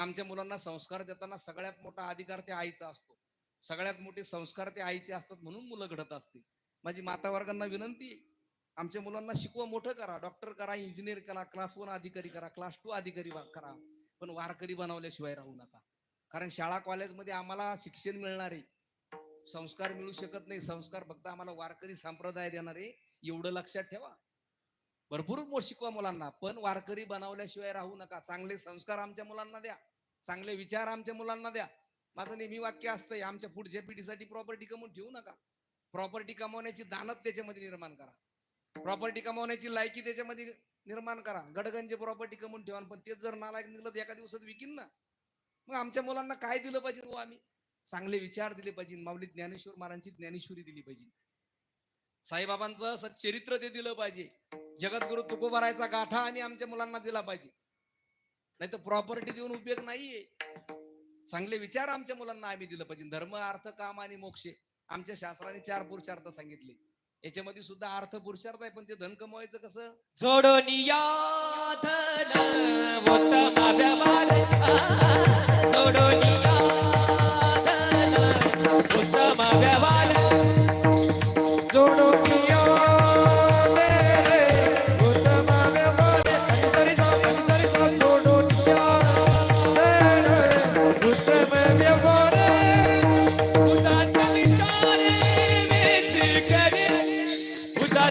आमच्या मुलांना संस्कार देताना सगळ्यात मोठा अधिकार त्या आईचा असतो. सगळ्यात मोठे संस्कार ते आईचे असतात म्हणून मुलं घडत असतील. माझी माता वर्गांना विनंती आमच्या मुलांना शिकवा मोठं करा. डॉक्टर करा इंजिनियर करा क्लास वन अधिकारी करा क्लास टू अधिकारी करा. पण वारकरी बनवल्याशिवाय राहू नका. कारण शाळा कॉलेजमध्ये आम्हाला शिक्षण मिळणार आहे. संस्कार मिळू शकत नाही. संस्कार फक्त आम्हाला वारकरी संप्रदाय देणार आहे. एवढं लक्षात ठेवा. भरपूर मोठ शिकवा मुलांना. पण वारकरी बनवल्याशिवाय राहू नका. चांगले संस्कार आमच्या मुलांना द्या. चांगले विचार आमच्या मुलांना द्या. माझं नेहमी वाक्य असतंय आमच्या पुढच्या पिढीसाठी प्रॉपर्टी कमवून ठेवू नका. प्रॉपर्टी कमवण्याची दानत त्याच्यामध्ये निर्माण करा. प्रॉपर्टी कमवण्याची लायकी त्याच्यामध्ये निर्माण करा. गडगंजे प्रॉपर्टी कमवून ठेवा पण तेच जर नालायक निघलं तर एका दिवसात विकीन ना. मग आमच्या मुलांना काय दिलं पाहिजे हो आम्ही? चांगले विचार दिले पाहिजे. माऊली ज्ञानेश्वर महाराजांची ज्ञानेश्वरी दिली पाहिजे. साईबाबांचं सच्चरित्र ते दिलं पाहिजे. जगद्गुरु तुकोबारायचा गाठा आम्ही आमच्या मुलांना दिला पाहिजे. नाही तर प्रॉपर्टी देऊन उपयोग नाहीये. चांगले विचार आमच्या मुलांना आम्ही दिलं पाहिजे. धर्म अर्थ काम आणि मोक्ष आमच्या शास्त्राने चार पुरुषार्थ सांगितले. याच्यामध्ये सुद्धा अर्थ पुरुषार्थ आहे पण ते धन कमवायचं कसं? जोडोनिया धन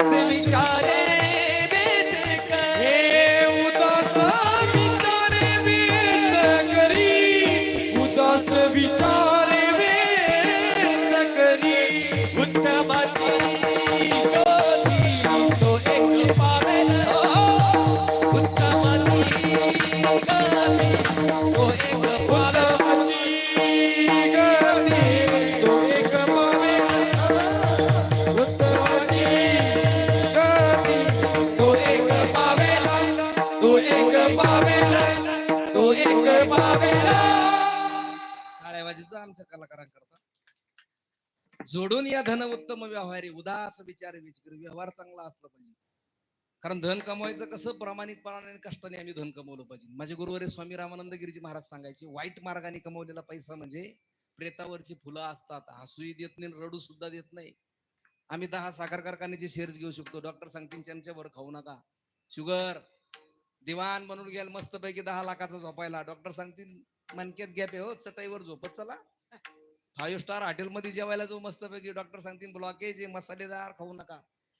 उदास विचारे जोडून या धन उत्तम व्यवहारी उदास विचार विचार व्यवहार चांगला असला पाहिजे. कारण धन कमवायचं कसं? प्रामाणिकपणाने कष्टाने आम्ही धन कमवलं पाहिजे. माझे गुरुवारी स्वामी रामानंद गिरीजी महाराज सांगायचे वाईट मार्गाने कमवलेला पैसा म्हणजे प्रेतावरची फुलं असतात. हसूही देत नाही रडू सुद्धा देत नाही. आम्ही दहा साखर कारखान्याचे शेअर्स घेऊ शकतो. डॉक्टर सांगतील चमच्यावर खाऊ नका. शुगर दिवाण म्हणून गेल मस्तपैकी दहा लाखाचा झोपायला. डॉक्टर सांगतील मनक्यात गॅप आहे हो चटाईवर झोपत चला. फाईव्ह स्टार हॉटेलमध्ये जेवायला जो मस्तपैकी. डॉक्टर सांगतील ब्लॉकेज मसालेदार खाऊ नका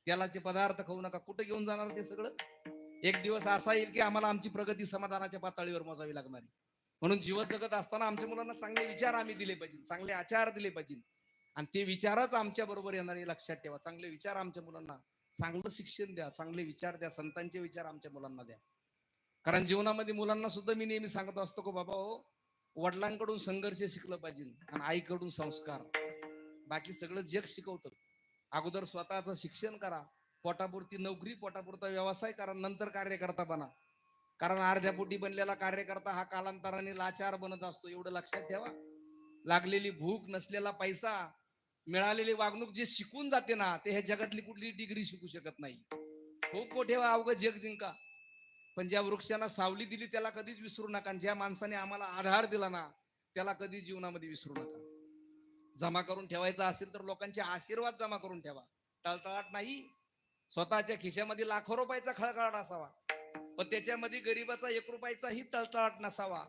तेलाचे पदार्थ खाऊ नका कुठे घेऊन जाणार ते सगळं? एक दिवस असा येईल की आम्हाला आमची प्रगती समाधानाच्या पातळीवर मोजावी लागणार म्हणून जीवन जगत असताना आमच्या मुलांना चांगले विचार आम्ही दिले पाहिजे चांगले आचार दिले पाहिजे. आणि ते विचारच आमच्या बरोबर येणार लक्षात ठेवा. चांगले विचार आमच्या मुलांना चांगलं शिक्षण द्या चांगले विचार द्या संतांचे विचार आमच्या मुलांना द्या. कारण जीवनामध्ये मुलांना सुद्धा मी नेहमी सांगत असतो की बाबा हो वडिलांकडून संघर्ष शिकलं पाहिजे आणि आईकडून संस्कार. बाकी सगळं जग शिकवतं. अगोदर स्वतःचं शिक्षण करा पोटापुरती नोकरी पोटापुरता व्यवसाय करा नंतर कार्यकर्ता बना. कारण अर्ध्या पोटी बनलेला कार्यकर्ता हा कालांतराने लाचार बनत असतो एवढं लक्षात ठेवा. लागलेली भूक नसलेला पैसा मिळालेली वागणूक जे शिकून जाते ना ते ह्या जगातली कुठली डिग्री शिकू शकत नाही. खूप मोठे अवघड जग जिंका. पण ज्या वृक्षाला सावली दिली त्याला कधीच विसरू नका. ज्या माणसाने आम्हाला आधार दिला ना त्याला कधीच जीवनामध्ये विसरू नका. जमा करून ठेवायचा असेल तर लोकांचे आशीर्वाद जमा करून ठेवा. तळतळाट नाही. स्वतःच्या खिशामध्ये लाखो रुपयाचा खळखळाट असावा. पण त्याच्यामध्ये गरीबाचा एक रुपयाचाही तळतळाट नसावा.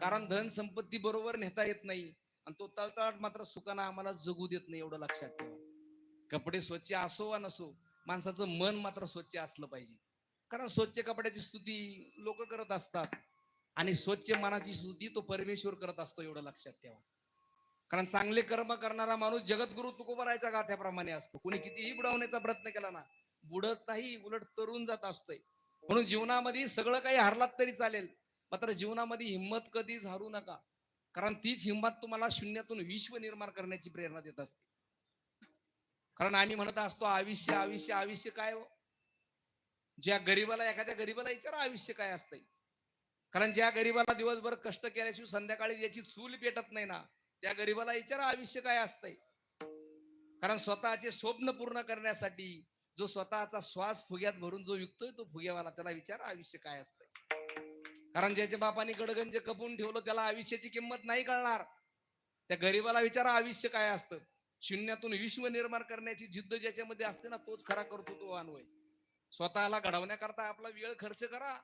कारण धन संपत्ती बरोबर नेता येत नाही. आणि तो तळतळाट मात्र सुकाना आम्हाला जगू देत नाही एवढं लक्षात ठेवा. कपडे स्वच्छ असो वा नसो माणसाचं मन मात्र स्वच्छ असलं पाहिजे. कारण स्वच्छ कपड्याची स्तुती लोक करत असतात. आणि स्वच्छ मनाची स्तुती तो परमेश्वर करत असतो एवढं लक्षात ठेवा. कारण चांगले कर्म करणारा माणूस जगद्गुरु तुकोबरायच्या गाथ्याप्रमाणे असतो. कोणी कितीही बुडवण्याचा प्रयत्न केला ना बुडत नाही उलट तरुण जात असतोय. म्हणून जीवनामध्ये सगळं काही हरलात तरी चालेल. मात्र जीवनामध्ये हिंमत कधीच हारू नका. कारण तीच हिंमत तुम्हाला शून्यातून विश्व निर्माण करण्याची प्रेरणा देत असते. कारण आम्ही म्हणत असतो आयुष्य आयुष्य आयुष्य काय हो? ज्या गरीबाला एखाद्या गरीबाला विचारा आयुष्य काय असतंय? कारण ज्या गरीबाला दिवसभर कष्ट केल्याशिवाय संध्याकाळी याची चूल पेटत नाही ना त्या गरीबाला विचारा आयुष्य काय असतंय? कारण स्वतःचे स्वप्न पूर्ण करण्यासाठी जो स्वतःचा श्वास फुग्यात भरून जो विकतोय तो फुग्यावाला त्याला विचारा आयुष्य काय असतंय? कारण ज्याच्या बापाने गडगंज कपून ठेवलं त्याला आयुष्याची किंमत नाही कळणार. त्या गरीबाला विचारा आयुष्य काय असतं? शून्यातून विश्व निर्माण करण्याची जिद्द ज्याच्यामध्ये असते ना तोच खरा करतो तो अन्वय स्वतःला घडवण्याकरता आपला वेळ खर्च करा.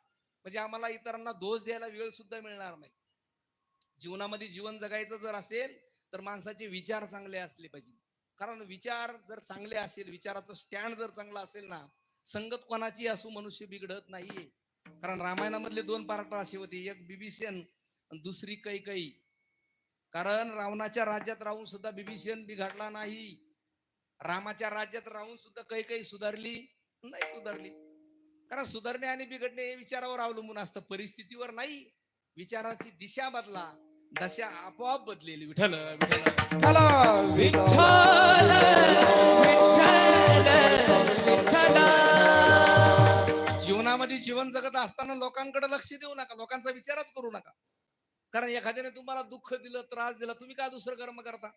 म्हणजे आम्हाला इतरांना दोष द्यायला वेळ सुद्धा मिळणार नाही. जीवनामध्ये जीवन जगायचं जर असेल तर माणसाचे विचार चांगले असले पाहिजे. कारण विचार जर चांगले असेल विचाराचं स्टँड जर चांगला असेल ना संगत कोणाची असू मनुष्य बिघडत नाहीये. कारण रामायणामधले दोन पार्ट असे होते. एक बिभीषण आणि दुसरी कैकई कारण रावणाच्या राज्यात राहून सुद्धा बिभीषण बिघडला नाही. रामाच्या राज्यात राहून सुद्धा कैकई सुधारली. नाही सुधारली. कारण सुधारणे आणि बिघडणे हे विचारावर अवलंबून असतं. परिस्थितीवर नाही. विचाराची दिशा बदला. दशा आपोआप बदलेली. विठ्ठल चला विठ्ठल. जीवनामध्ये जीवन जगत असताना लोकांकडे लक्ष देऊ नका. लोकांचा विचारच करू नका. कारण एखाद्याने तुम्हाला दुःख दिलं त्रास दिला तुम्ही का दुसरं कर्म करता?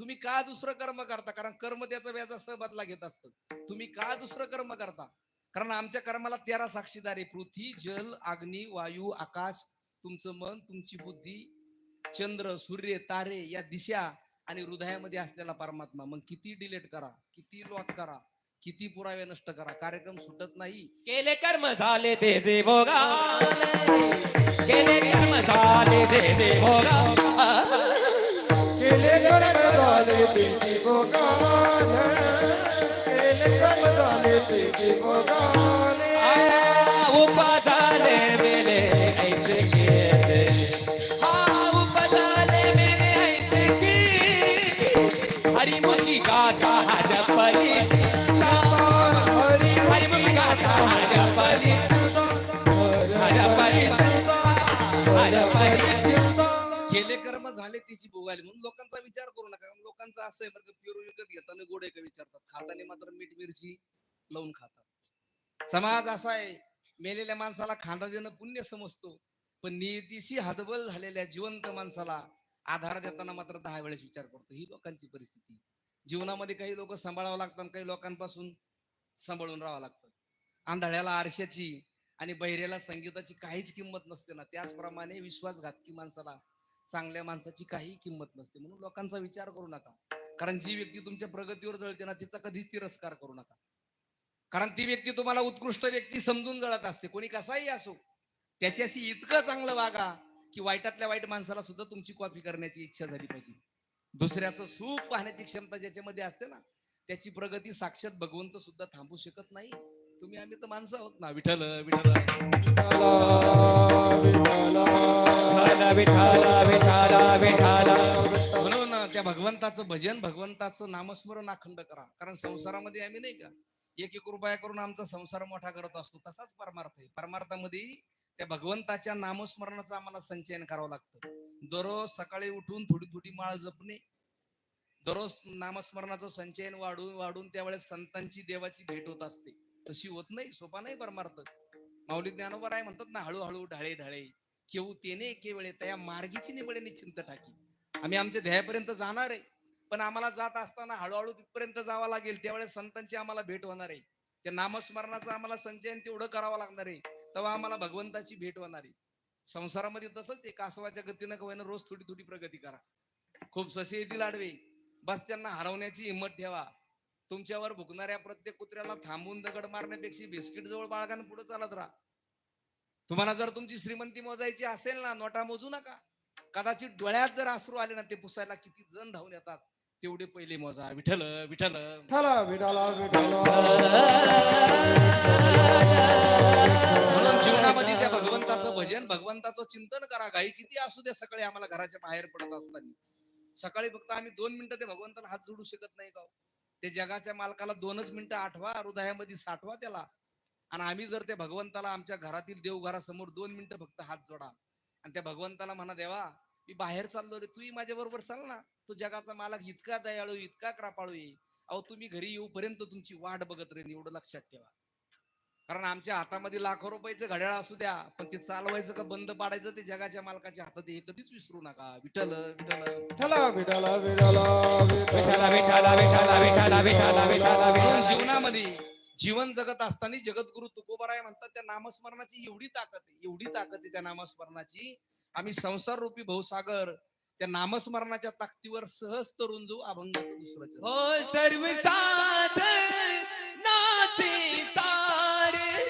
तुम्ही का दुसरं कर्म करता? कारण कर्म त्याचा व्याजा बदला घेत असतं. तुम्ही का दुसरं कर्म करता? कारण आमच्या कर्माला तेरा साक्षीदार आहे. पृथ्वी जल अग्नी वायू आकाश तुमचं मन तुमची बुद्धी चंद्र सूर्य तारे या दिशा आणि हृदयामध्ये असलेला परमात्मा. मग किती डिलेट करा? किती लॉक करा? किती पुरावे नष्ट करा? कार्यक्रम सुटत नाही. केले कर्म झाले ते जे भोगा. केले कर्म झाले ते जे भोगा. केले कर्म দালে দেখিব গানে এলে সব দালে দেখিব গানে উপাদানে মেরে ऐसे किए हाँ उपादाने मेरे ऐसे की हरी मोली झाले त्याची म्हणून लोकांचा विचार करू नका. कारण लोकांचा असं आहे बरं प्युअर विकत घेताना गोडे का विचारतात. खाताना मात्र मीठ मिरची लावून खातात. समाज असा आहे मेलेल्या माणसाला खांदा देणं पुण्य समजतो पण नियतीशी हातबल झालेल्या जिवंत माणसाला आधार देताना मात्र दहा वेळेस विचार करतो. ही लोकांची परिस्थिती. जीवनामध्ये काही लोक सांभाळावं लागतात काही लोकांपासून सांभाळून राहावं लागतं. आंधळ्याला आरशाची आणि बहिरेला संगीताची काहीच किंमत नसते ना. त्याचप्रमाणे विश्वासघातकी माणसाला चांगल्या माणसाची काही किंमत नसते. म्हणून लोकांचा विचार करू नका. कारण जी व्यक्ती तुमच्या प्रगतीवर जळते ना तिचा कधीच तिरस्कार करू नका. कारण ती व्यक्ती तुम्हाला उत्कृष्ट व्यक्ती समजून जळत असते. कोणी कसाही असो त्याच्याशी इतकं चांगलं वागा की वाईटातल्या वाईट माणसाला सुद्धा तुमची कॉपी करण्याची इच्छा झाली पाहिजे. दुसऱ्याचं सुख पाहण्याची क्षमता ज्याच्यामध्ये असते ना त्याची प्रगती साक्षात भगवंत सुद्धा थांबू शकत नाही. तुम्ही आम्ही तर माणसं आहोत ना. विठल विठल विठाला विठाला विठाला विठाला. म्हणून त्या भगवंताचं भजन भगवंताचं नामस्मरण अखंड करा. कारण संसारामध्ये आम्ही नाही का एक एक रुपया करून आमचा संसार मोठा करत असतो. तसाच परमार्थ आहे. परमार्थामध्ये त्या भगवंताच्या नामस्मरणाचं आम्हाला संचयन करावं लागतं. दररोज सकाळी उठून थोडी थोडी माळ जपणे. दररोज नामस्मरणाचं संचयन वाढून वाढून त्यावेळेस संतांची देवाची भेट होत असते. तशी होत नाही सोपा नाही परमार्थ. माऊली ज्ञानोबर आहे म्हणतात ना हळूहळू ढाळे ढाळे. केऊ तेने एके वेळे त्या मार्गीची निबळे निश्चिंत टाकी. आम्ही आमच्या ध्येयापर्यंत जाणार आहे. पण आम्हाला जात असताना हळूहळू तिथपर्यंत जावं लागेल. त्यावेळेस संतांची आम्हाला भेट होणार आहे. त्या नामस्मरणाचं आम्हाला संचयन तेवढं करावं लागणार आहे. तेव्हा आम्हाला भगवंताची भेट होणार आहे. संसारामध्ये तसंच एक कासवाच्या गतीनं का रोज थोडी थोडी प्रगती करा. खूप ससे येतील आडवे. बस त्यांना हरवण्याची हिंमत ठेवा. तुमच्यावर भुकणाऱ्या प्रत्येक कुत्र्याला थांबून दगड मारण्यापेक्षा बिस्किट जवळ बाळगानं पुढे चालत राहा. तुम्हाला जर तुमची श्रीमंती मोजायची असेल ना नोटा मोजू नका. कदाचित डोळ्यात जर अश्रू आले ना ते पुसायला किती जण धावून येतात. तेवढे पहिले मोजा. विठाला विठाला विठाला म्हणून जीवनामध्ये त्या भगवंताचं भजन भगवंताचं चिंतन करा. गाई किती असू द्या सकाळी आम्हाला घराच्या बाहेर पडत असताना. सकाळी फक्त आम्ही दोन मिनिटं ते भगवंताला हात जोडू शकत नाही का हो? ते जगाच्या मालकाला दोनच मिनिटं आठवा हृदयामध्ये साठवा त्याला. आणि आम्ही जर त्या भगवंताला आमच्या घरातील देवघरासमोर दोन मिनिटं फक्त हात जोडा आणि त्या भगवंताला म्हणा देवा मी बाहेर चाललो रे तू माझ्या बरोबर चाल ना तो जगाचा मालक इतका दयाळू इतका क्रापाळू येईल अहो तुम्ही घरी येऊपर्यंत तुमची वाट बघत रे एवढं लक्षात ठेवा कारण आमच्या हातामध्ये लाखो रुपयाचं घड्याळ असू द्या पण ते चालवायचं का बंद पाडायचं ते जगाच्या मालकाच्या हातात हे कधीच विसरू नका विठल विठल जीवनामध्ये जीवन जगत असताना जगद्गुरु तुकोबराय म्हणतात त्या नामस्मरणाची एवढी ताकद आहे एवढी ताकद आहे त्या नामस्मरणाची आम्ही संसार रूपी भाऊसागर त्या नामस्मरणाच्या ताकदीवर सहज तरुण जाऊ अभंगाचं दुसरं चरण. हो सर्व साधनाचे सारे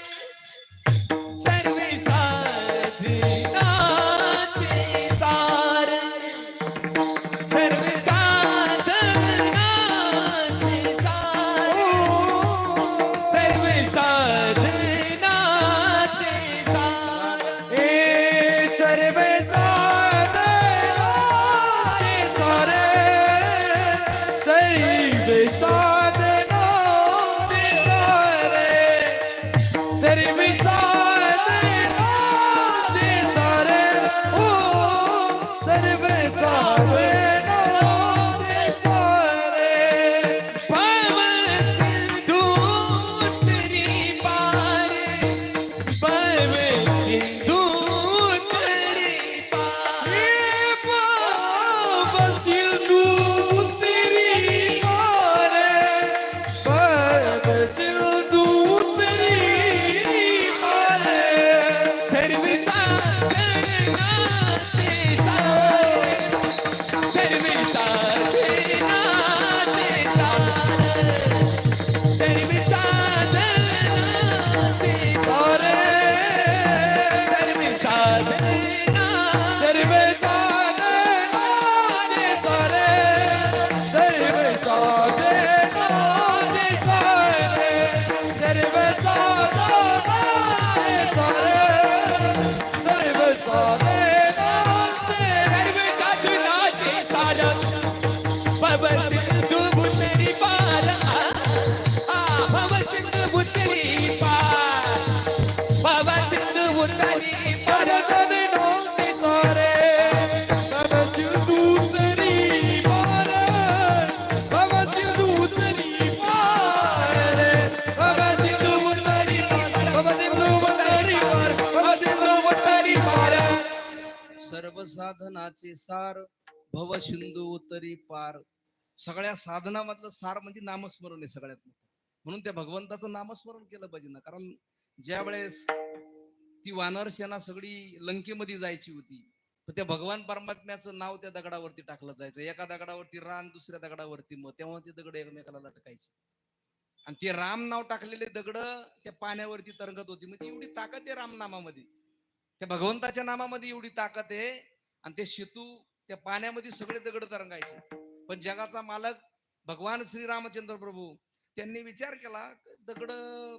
सर्वे नामाचे सार भव सिंधू उतरी पार. सगळ्या साधनामधलं सार म्हणजे नामस्मरण आहे सगळ्यात मोठं. म्हणून त्या भगवंताचं नामस्मरण केलं पाहिजे ना. कारण ज्या वेळेस ती वानर सेना सगळी लंकेमध्ये जायची होती त्या भगवान परमात्म्याचं नाव त्या दगडावरती टाकलं जायचं. एका दगडावरती रान दुसऱ्या दगडावरती मग. तेव्हा ते दगड एकमेकाला लटकायचे. आणि ते राम नाव टाकलेले दगड त्या पाण्यावरती तरंगत होती. म्हणजे एवढी ताकद आहे राम नामामध्ये त्या भगवंताच्या नामामध्ये एवढी ताकद आहे आणि ते सेतू त्या पाण्यामध्ये सगळे दगड तरंगायचे. पण जगाचा मालक भगवान श्रीरामचंद्र प्रभू त्यांनी विचार केला दगड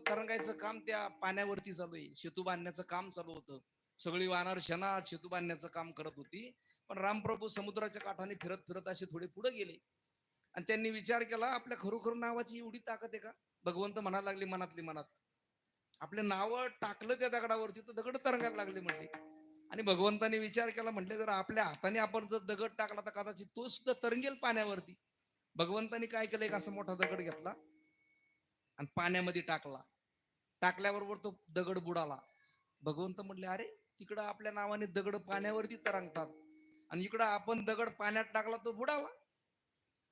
तरंगायचं काम त्या पाण्यावरती चालू आहे. शेतू बांधण्याचं काम चालू होतं. सगळी वानर शना शेतू बांधण्याचं काम करत होती. पण रामप्रभू समुद्राच्या काठाने फिरत फिरत असे थोडे पुढे गेले. आणि त्यांनी विचार केला आपल्या खरोखर नावाची एवढी ताकद आहे का? भगवंत म्हणायला लागले मनातली मनात. आपले नाव टाकलं त्या दगडावरती तर दगड तरंगायला लागले म्हणले. आणि भगवंताने विचार केला म्हटले जर आपल्या हाताने आपण जर दगड टाकला तर कदाचित तो सुद्धा तरंगेल पाण्यावरती. भगवंताने काय केलं एक असा मोठा दगड घेतला आणि पाण्यामध्ये टाकला. टाकल्याबरोबर तो दगड बुडाला. भगवंत म्हटले अरे तिकडं आपल्या नावाने दगड पाण्यावरती तरंगतात आणि इकडं आपण दगड पाण्यात टाकला तो बुडाला.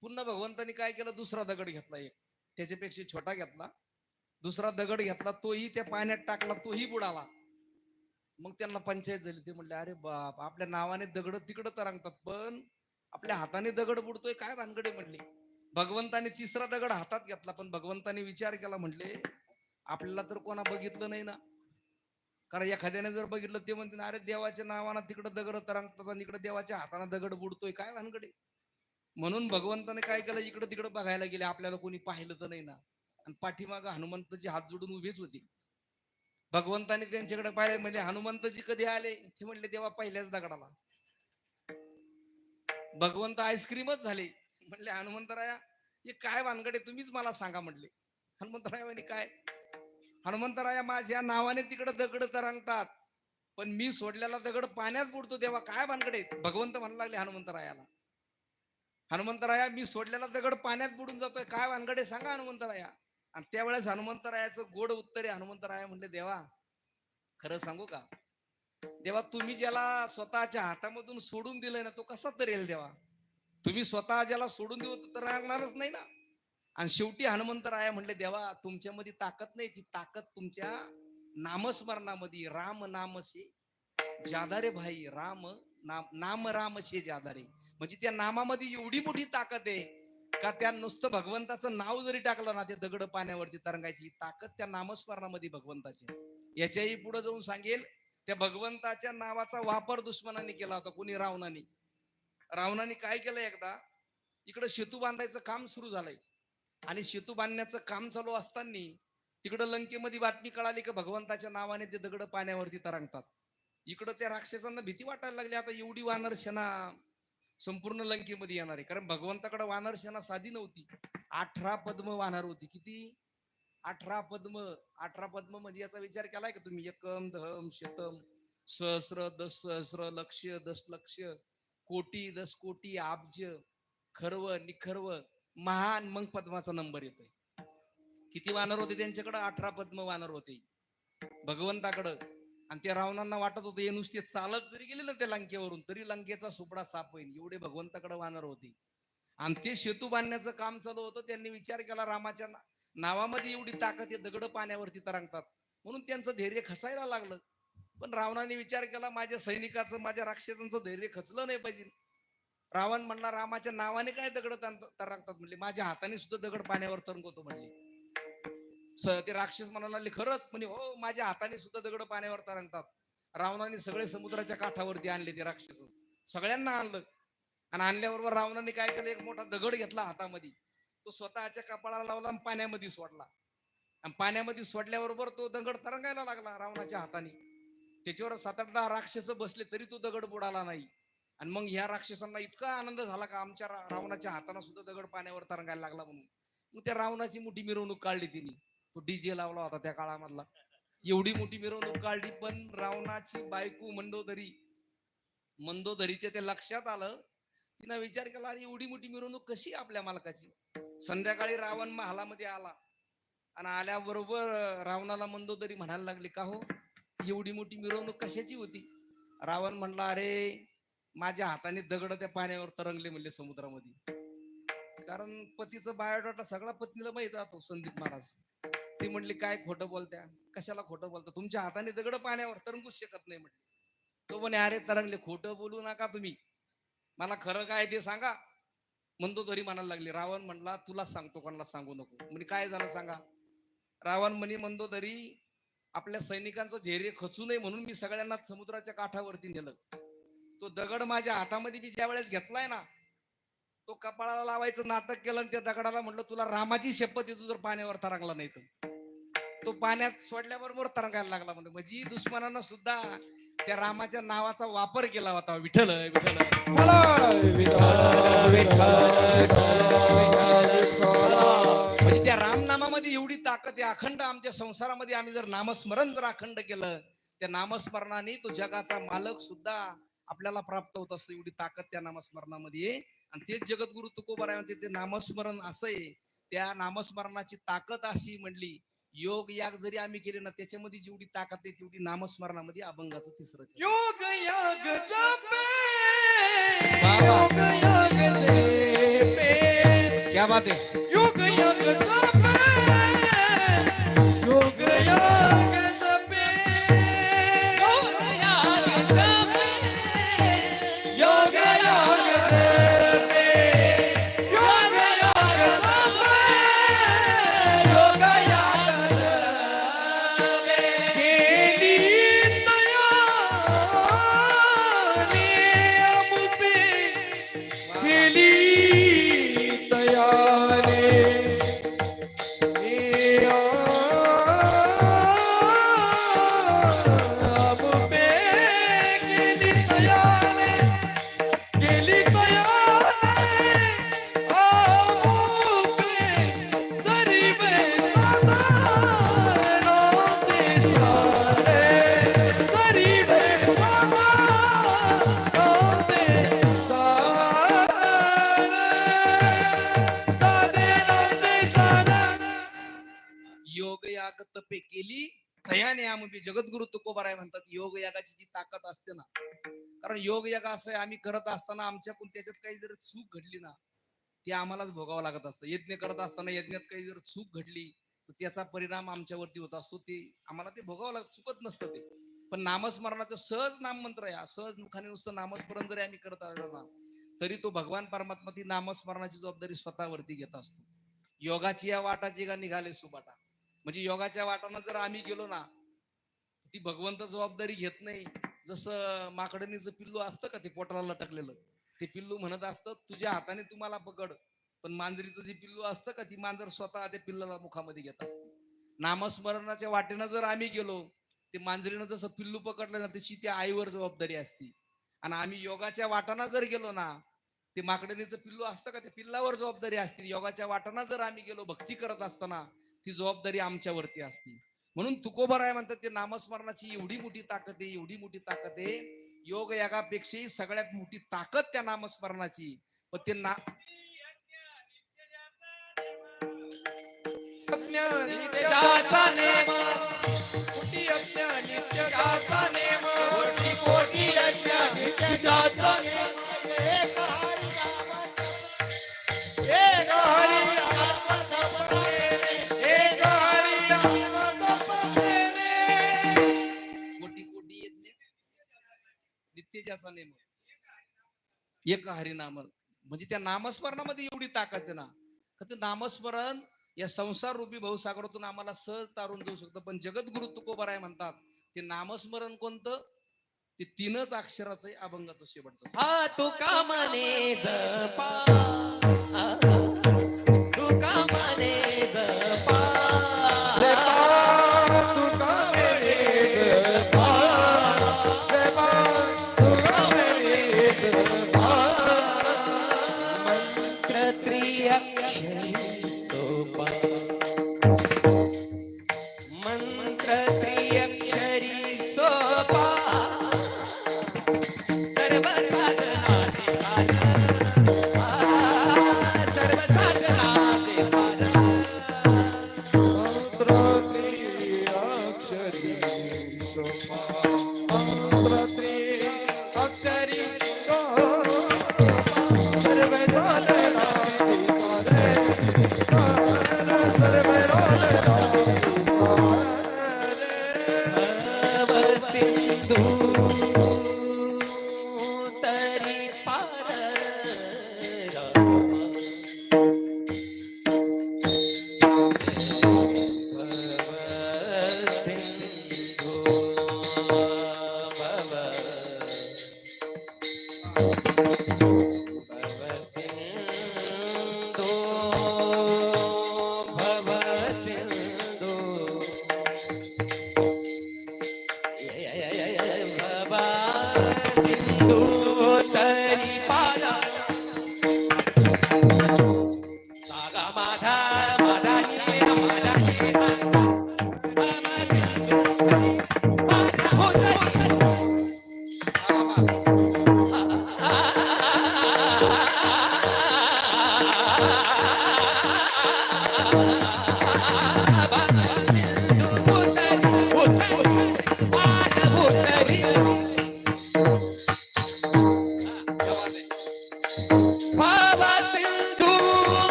पुन्हा भगवंतानी काय केलं दुसरा दगड घेतला एक. त्याच्यापेक्षा छोटा घेतला. दुसरा दगड घेतला तोही त्या पाण्यात टाकला तोही बुडाला. मग त्यांना पंचायत झाली. ते म्हणले अरे बाप आपल्या नावाने दगड तिकडं तरंगतात पण आपल्या हाताने दगड बुडतोय काय भानगडे म्हणले. भगवंताने तिसरा दगड हातात घेतला पण भगवंताने विचार केला म्हणले आपल्याला तर कोणा बघितलं नाही ना. कारण एखाद्याने जर बघितलं ते म्हणते अरे देवाच्या नावानं तिकडं दगड तरंगतात आणि इकडे देवाच्या हाताने दगड बुडतोय काय भानगडे. म्हणून भगवंताने काय केलं इकडं तिकडं बघायला गेले आपल्याला कोणी पाहिलं तर नाही ना. आणि पाठीमागं हनुमंतजी हात जोडून उभेच होते. भगवंताने त्यांच्याकडे पाहिले म्हणजे हनुमंतजी कधी आले? ते म्हणले तेव्हा पहिल्याच दगडाला. भगवंत आईस्क्रीमच झाले. म्हणले हनुमंतराया हे काय वानगडे तुम्हीच मला सांगा म्हणले. हनुमंतराया म्हणे काय? हनुमंतराया माझ्या नावाने तिकडे दगड तरंगतात पण मी सोडलेला दगड पाण्यात बुडतो तेव्हा काय भानगडे भगवंत म्हणायला लागले हनुमंतरायाला. हनुमंतराया मी सोडलेला दगड पाण्यात बुडून जातोय काय भानगडे सांगा हनुमंतराया. आणि त्यावेळेस हनुमंतरायाचं गोड उत्तर आहे हनुमंतराया म्हणले देवा खरं सांगू का? देवा तुम्ही ज्याला स्वतःच्या हातामधून सोडून दिलंय ना तो कसा तरेल देवा? तुम्ही स्वतः ज्याला सोडून देऊ तर राहणारच नाही ना? आणि शेवटी हनुमंतराया म्हणले देवा तुमच्यामध्ये ताकद नाही ती ताकद तुमच्या नामस्मरणामध्ये राम नामसे जादारे भाई राम नाम नाम रामसे जादारे. म्हणजे त्या नामामध्ये एवढी मोठी ताकद आहे का त्या नुसतं भगवंताचं नाव जरी टाकलं ना ते दगड पाण्यावरती तरंगायची ताकद त्या नामस्मरणामध्ये भगवंताची याच्याही पुढे जाऊन सांगेल त्या भगवंताच्या नावाचा वापर दुश्मनांनी केला होता कोणी रावणाने. रावणाने काय केलं एकदा? इकडं सेतू बांधायचं काम सुरू झालंय. आणि सेतू बांधण्याचं काम चालू असताना तिकडं लंकेमध्ये बातमी कळाली की भगवंताच्या नावाने ते दगड पाण्यावरती तरंगतात. इकडं त्या राक्षसांना भीती वाटायला लागली आता एवढी वानर सेना संपूर्ण लंकेमध्ये येणार आहे. कारण भगवंताकडे वानर सेना साधी नव्हती. अठरा पद्म वानर होती. किती? अठरा पद्म. अठरा पद्म म्हणजे याचा विचार केलाय का तुम्ही? एकम दहम शतम सहस्र दस सहस्र लक्ष दस लक्ष कोटी दस कोटी अब्ज खर्व निखर्व महान मग पद्माचा नंबर येतोय. किती वानर होते त्यांच्याकडे? अठरा पद्म वानर होते. भगवंताकडं. आणि त्या रावणांना वाटत होतं हे नुसते चालत जरी गेले ना त्या लंकेवरून तरी लंकेचा सुपडा साप होईल एवढे भगवंताकडे वानर होते. आणि ते सेतू बांधण्याचं काम चालू होतं त्यांनी विचार केला रामाच्या नावामध्ये एवढी ताकद हे दगड पाण्यावरती तरंगतात. म्हणून त्यांचं धैर्य खसायला लागलं. पण रावणाने विचार केला माझ्या सैनिकाचं माझ्या राक्षसांचं धैर्य खचलं नाही पाहिजे. रावण म्हणला रामाच्या नावाने काय दगड तरंगतात? म्हणले माझ्या हाताने सुद्धा दगड पाण्यावर तरंगवतो म्हणले. ते राक्षस म्हणायला लागले खरंच. म्हणे हो माझ्या हाताने सुद्धा दगड पाण्यावर तरंगतात. रावणाने सगळे समुद्राच्या काठावरती आणले ते राक्षस. सगळ्यांना आणलं. आणि आणल्याबरोबर रावणाने काय केलं? एक मोठा दगड घेतला हातामध्ये. तो स्वतःच्या कपाळाला लावला आणि पाण्यामध्ये सोडला. आणि पाण्यामध्ये सोडल्याबरोबर तो दगड तरंगायला लागला रावणाच्या हाताने. त्याच्यावर सात आठ दहा राक्षस बसले तरी तो दगड बुडाला नाही. आणि मग ह्या राक्षसांना इतका आनंद झाला का आमच्या रावणाच्या हाताने सुद्धा दगड पाण्यावर तरंगायला लागला म्हणून. मग त्या रावणाची मोठी मिरवणूक काढली तिने. तो डीजे लावला होता त्या काळामधला. एवढी मोठी मिरवणूक काढली पण रावणाची बायको मंडोदरी मंदोदरीच्या ते लक्षात आलं. तिनं विचार केला अरे एवढी मोठी मिरवणूक कशी आपल्या मालकाची? संध्याकाळी रावण महालामध्ये आला. आणि आल्याबरोबर रावणाला मंदोदरी म्हणायला लागली का हो? एवढी मोठी मिरवणूक कशाची होती? रावण म्हणला अरे माझ्या हाताने दगड त्या पाण्यावर तरंगले म्हणले समुद्रामध्ये. कारण पतीचं बायोडाटा सगळा पत्नीला माहीत राहतो संदीप महाराज. ती म्हटली काय खोटं बोलत्या? कशाला खोटं बोलता? तुमच्या हाताने दगड पाण्यावर तरंगूच शकत नाही म्हटली. तो म्हणे अरे तरंगले खोटं बोलू नका तुम्ही. मला खरं काय ते सांगा. म्हणतो तरी म्हणायला लागली. रावण म्हणला तुला सांगतो कोणाला सांगू नको. म्हणजे काय झालं सांगा. रावण म्हणे म्हणतो तरी आपल्या सैनिकांचं धैर्य खचू नये म्हणून मी सगळ्यांना समुद्राच्या काठावरती नेलं. तो दगड माझ्या हातामध्ये मी ज्या वेळेस घेतलाय ना तो कपाळाला लावायचं नाटक केलं आणि त्या दगडाला म्हटलं तुला रामाची शपथ येतो जर पाण्यावर तरंगला नाही तर. तो पाण्यात सोडल्याबरोबर तरंगायला लागला म्हणजे म्हणजे दुश्मनानं सुद्धा त्या रामाच्या नावाचा वापर केला होता. विठ्ठल विठ्ठल. म्हणजे त्या रामनामामध्ये एवढी ताकद आहे. अखंड आमच्या संसारामध्ये आम्ही जर नामस्मरण जर अखंड केलं त्या नामस्मरणाने तो जगाचा मालक सुद्धा आपल्याला प्राप्त होत असतो. एवढी ताकद त्या नामस्मरणामध्ये. आणि तेच जगद्गुरु तुकोबाराय म्हणते ते नामस्मरण असं आहे त्या नामस्मरणाची ताकद अशी म्हणली योग याग जरी आम्ही केले ना त्याच्यामध्ये जेवढी ताकद आहे तेवढी नामस्मरणामध्ये अभंगाचं तिसरं. योग याग. योग याग क्या बात आहे योग योग याग तपे केली तयाने आम्ही जगद्गुरु तुकोबाराय म्हणतात योग यागाची जी ताकद असते ना कारण योग याग असं आहे आम्ही करत असताना आमच्याकडून त्याच्यात काही जर चूक घडली ना ते आम्हालाच भोगावं लागत असतं. यज्ञ करत असताना यज्ञात काही जर चूक घडली तर त्याचा परिणाम आमच्यावरती होत असतो. ते आम्हाला ते भोगावं लागत चुकत नसतं ते. पण नामस्मरणाचं सहज नाममंत्र आहे सहज मुखाने नुसतं नामस्मरण जरी आम्ही करत आलो ना तरी तो भगवान परमात्मा ती नामस्मरणाची जबाबदारी स्वतःवरती घेत असतो. योगाची या वाटाची का निघाले सुबाटा. म्हणजे योगाच्या वाटानं जर आम्ही गेलो ना ती भगवंत जबाबदारी घेत नाही. जसं माकडणीचं पिल्लू असतं का ते पोटाला लटकलेलं? ते पिल्लू म्हणत असतं तुझ्या हाताने तुम्हाला पकड. पण मांजरीचं जे पिल्लू असतं का ती मांजर स्वतः त्या पिल्लाला मुखामध्ये घेत असते. नामस्मरणाच्या वाटेनं जर आम्ही गेलो ते मांजरीनं जसं पिल्लू पकडलं ना तशी त्या आईवर जबाबदारी असती. आणि आम्ही योगाच्या वाटाना जर गेलो ना ते माकडणीचं पिल्लू असतं का त्या पिल्लावर जबाबदारी असते. योगाच्या वाटाना जर आम्ही गेलो भक्ती करत असताना ती जबाबदारी आमच्यावरती असती. म्हणून तुकोबराय म्हणतात ते नामस्मरणाची एवढी मोठी ताकद आहे एवढी मोठी ताकद आहे. योग यागापेक्षाही सगळ्यात मोठी ताकद त्या नामस्मरणाची. पण ते ना नित्यजाचा नेम. एक हरिनाम. म्हणजे त्या नामस्मरणामध्ये एवढी ताकद आहे ना. का ते नामस्मरण या संसार रूपी भाऊसागरातून आम्हाला सहज तारून जाऊ शकतं. पण जगद्गुरु तुकोबराय म्हणतात ते नामस्मरण कोणतं? ते तीनच अक्षराचं अभंगाचं शेवटचं हा तू कामाने जपा? तू कामाने जपा?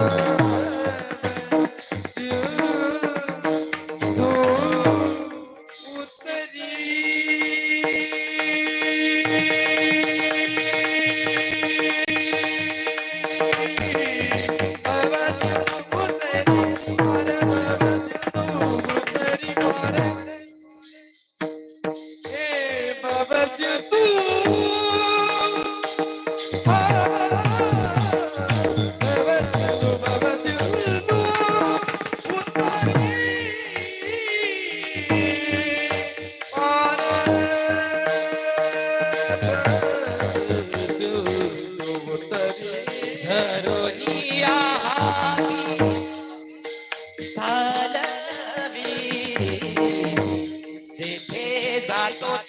嗯 Sorry,